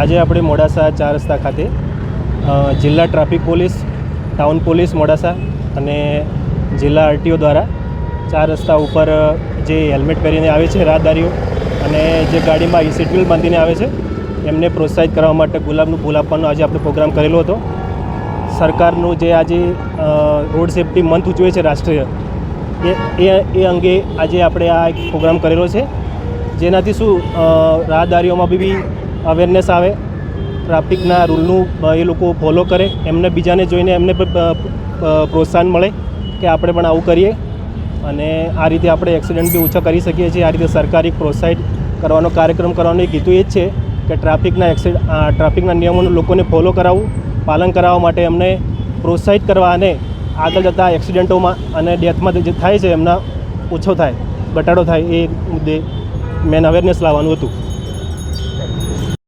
આજે આપણે મોડાસા ચાર રસ્તા ખાતે જિલ્લા traffic police, town police Modasa અને જિલ્લા આરટીઓ દ્વારા ચાર રસ્તા ઉપર જે હેલ્મેટ પહેરીને આવે છે રાહદારીઓ અને જે ગાડીમાં સીટ બેલ્ટ બાંધીને આવે છે, એમને પ્રોત્સાહિત કરવા માટે ગુલાબનું ફૂલ આપવાનો આજે આપણે પ્રોગ્રામ કરેલો હતો. સરકારનું જે આજે રોડ સેફ્ટી મંથ ઉજવે છે રાષ્ટ્રીય, એ એ અંગે આજે આપણે આ એક પ્રોગ્રામ કરેલો છે. જેનાથી શું રાહદારીઓમાં બી અવેરનેસ આવે ટ્રાફિકના રૂલનું એ લોકો ફોલો કરે, એમને બીજાને જોઈને એમને પ્રોત્સાહન મળે કે આપણે પણ આવું કરીએ. અને આ રીતે આપણે એક્સિડન્ટ બી ઓછા કરી શકીએ છીએ. આ રીતે સરકાર પ્રોત્સાહિત કરવાનો કાર્યક્રમ કરવાનો હેતુ એ જ છે કે ટ્રાફિકના એક્સિડ ટ્રાફિકના નિયમોનું લોકોને ફોલો કરાવવું, પાલન કરાવવા માટે એમને પ્રોત્સાહિત કરવા અને આગળ જતા એક્સિડન્ટોમાં અને ડેથમાં જે થાય છે એમના ઓછો થાય, ઘટાડો થાય એ મુદ્દે મેન અવેરનેસ લાવવાનું હતું.